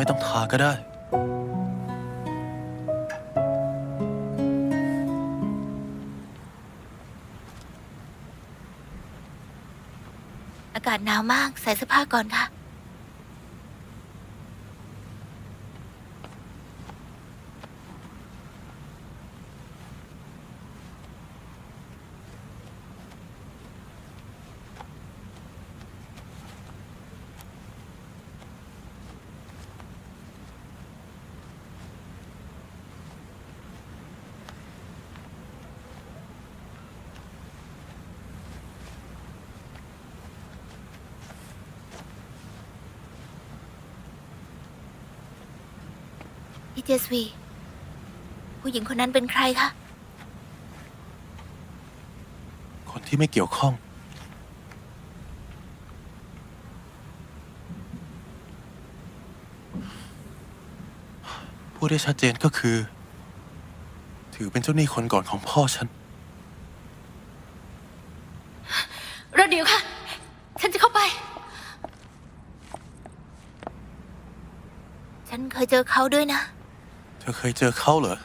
ไม่ต้องทาก็ได้ อากาศหนาวมาก ใส่เสื้อผ้าก่อนค่ะ พี่เจสวี ผู้หญิงคนนั้นเป็นใครคะ คนที่ไม่เกี่ยวข้อง พูดได้ชัดเจนก็คือ ถือเป็นเจ้าหนี้คนก่อนของพ่อฉันรอเดี๋ยวค่ะ ฉันจะเข้าไป ฉันเคยเจอเขาด้วยนะ เธอเคยเจอเขาเหรอ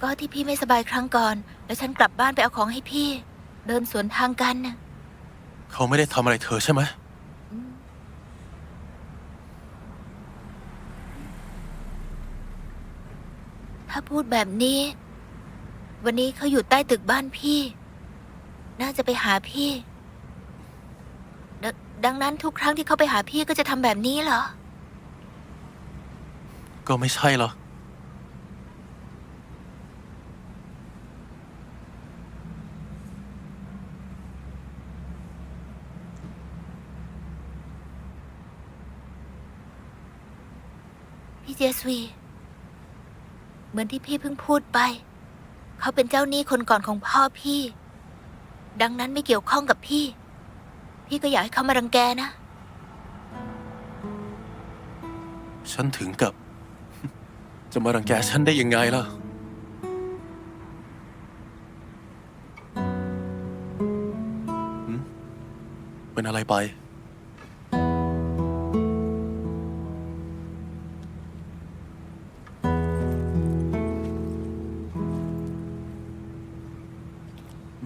ก็ที่พี่ไม่สบายครั้งก่อน แล้วฉันกลับบ้านไปเอาของให้พี่ เดินสวนทางกันน่ะเขาไม่ได้ทำอะไรเธอใช่ไหม ถ้าพูดแบบนี้ วันนี้เขาอยู่ใต้ตึกบ้านพี่ น่าจะไปหาพี่ดดังนั้นทุกครั้งที่เขาไปหาพี่ก็จะทำแบบนี้เหรอ ก็ไม่ใช่หรอก พี่เจสวีเหมือนที่พี่เพิ่งพูดไป เขาเป็นเจ้าหนี้คนก่อนของพ่อพี่ ดังนั้นไม่เกี่ยวข้องกับพี่ พี่ก็อยากให้เขามารังแกนะ ฉันถึงกับ จะมารังแกฉันได้ยังไงล่ะ เป็นอะไรไป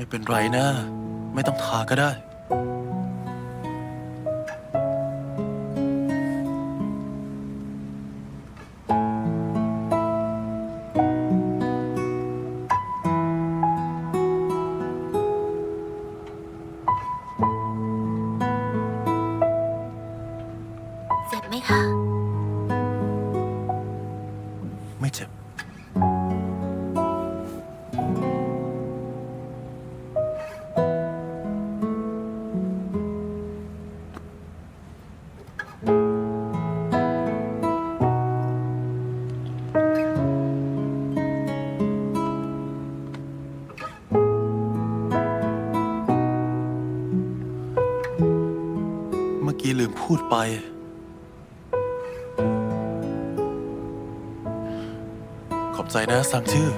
ไม่เป็นไรนะ ไม่ต้องทาก็ได้ เจ็บไหมคะ ไม่เจ็บ กี้ลืมพูดไป ขอบใจนะสั่งชื่อ